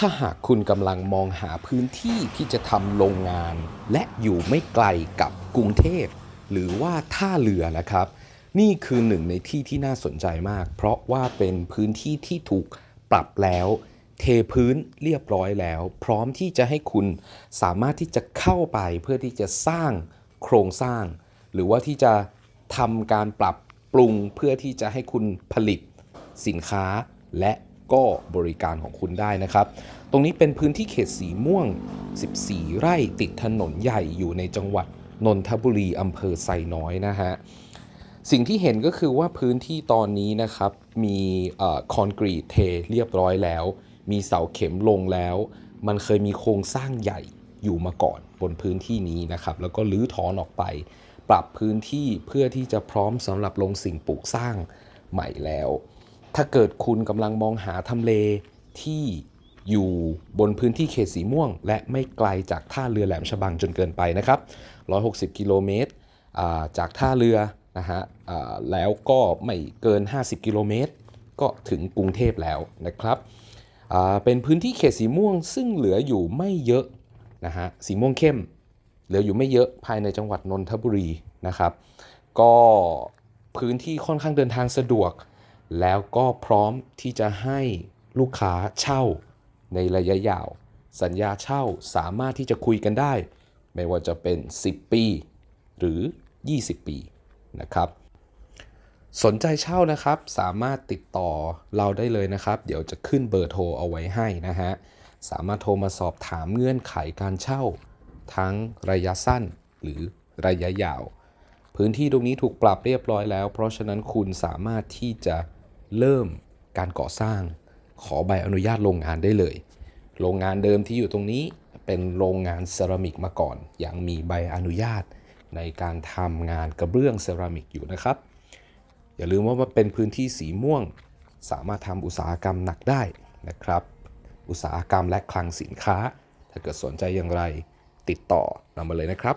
ถ้าหากคุณกำลังมองหาพื้นที่ที่จะทำโรงงาน และอยู่ไม่ไกลกับกรุงเทพ หรือว่าท่าเรือนะครับ นี่คือหนึ่งในที่ที่น่าสนใจมาก เพราะว่าเป็นพื้นที่ที่ถูกปรับแล้ว เทพื้นเรียบร้อยแล้ว พร้อมที่จะให้คุณสามารถที่จะเข้าไปเพื่อที่จะสร้างโครงสร้าง หรือว่าที่จะทำการปรับปรุงเพื่อที่จะให้คุณผลิตสินค้าและ ก็บริการของคุณได้นะครับ ตรงนี้เป็นพื้นที่เขตสีม่วง 14 ไร่ติดถนนใหญ่อยู่ในจังหวัดนนทบุรีอำเภอไซน้อยนะฮะสิ่งที่เห็นก็คือว่าพื้นที่ตอนนี้นะครับ มีคอนกรีตเทเรียบร้อยแล้ว มีเสาเข็มลงแล้ว มันเคยมีโครงสร้างใหญ่อยู่มาก่อนบนพื้นที่นี้นะครับ แล้วก็รื้อถอนออกไป ปรับพื้นที่เพื่อที่จะพร้อมสำหรับลงสิ่งปลูกสร้างใหม่แล้ว ถ้าเกิดคุณกำลังมองหาทำเลที่อยู่บนพื้นที่เขตสีม่วง และไม่ไกลจากท่าเรือแหลมฉบังจนเกินไปนะครับ 160 กิโลเมตรจากท่าเรือนะฮะแล้วก็ไม่เกิน 50 กิโลเมตร ก็ถึงกรุงเทพแล้วนะครับเป็นพื้นที่เขตสีม่วงซึ่งเหลืออยู่ไม่เยอะนะฮะสีม่วงเข้ม เหลืออยู่ไม่เยอะภายในจังหวัดนนทบุรีนะครับ ก็พื้นที่ค่อนข้างเดินทางสะดวก แล้วก็พร้อมที่จะให้ลูกค้าเช่าในระยะยาว สัญญาเช่าสามารถที่จะคุยกันได้ ไม่ว่าจะเป็น 10 ปี หรือ 20 ปีนะครับสนใจเช่านะครับสามารถติดต่อเราได้เลยนะครับ เดี๋ยวจะขึ้นเบอร์โทรเอาไว้ให้นะฮะสามารถโทรมาสอบถามเงื่อนไขการเช่า ทั้งระยะสั้นหรือระยะยาว พื้นที่ตรงนี้ถูกปรับเรียบร้อยแล้ว เพราะฉะนั้นคุณสามารถที่จะ เริ่มการก่อสร้างขอใบอนุญาตโรงงานได้เลย โรงงานเดิมที่อยู่ตรงนี้เป็นโรงงานเซรามิกมาก่อน ยังมีใบอนุญาตในการทำงานกระเบื้องเซรามิกอยู่นะครับ อย่าลืมว่ามันเป็นพื้นที่สีม่วง สามารถทำอุตสาหกรรมหนักได้นะครับ อุตสาหกรรมและคลังสินค้า ถ้าเกิดสนใจอย่างไรติดต่อเรามาเลยนะครับ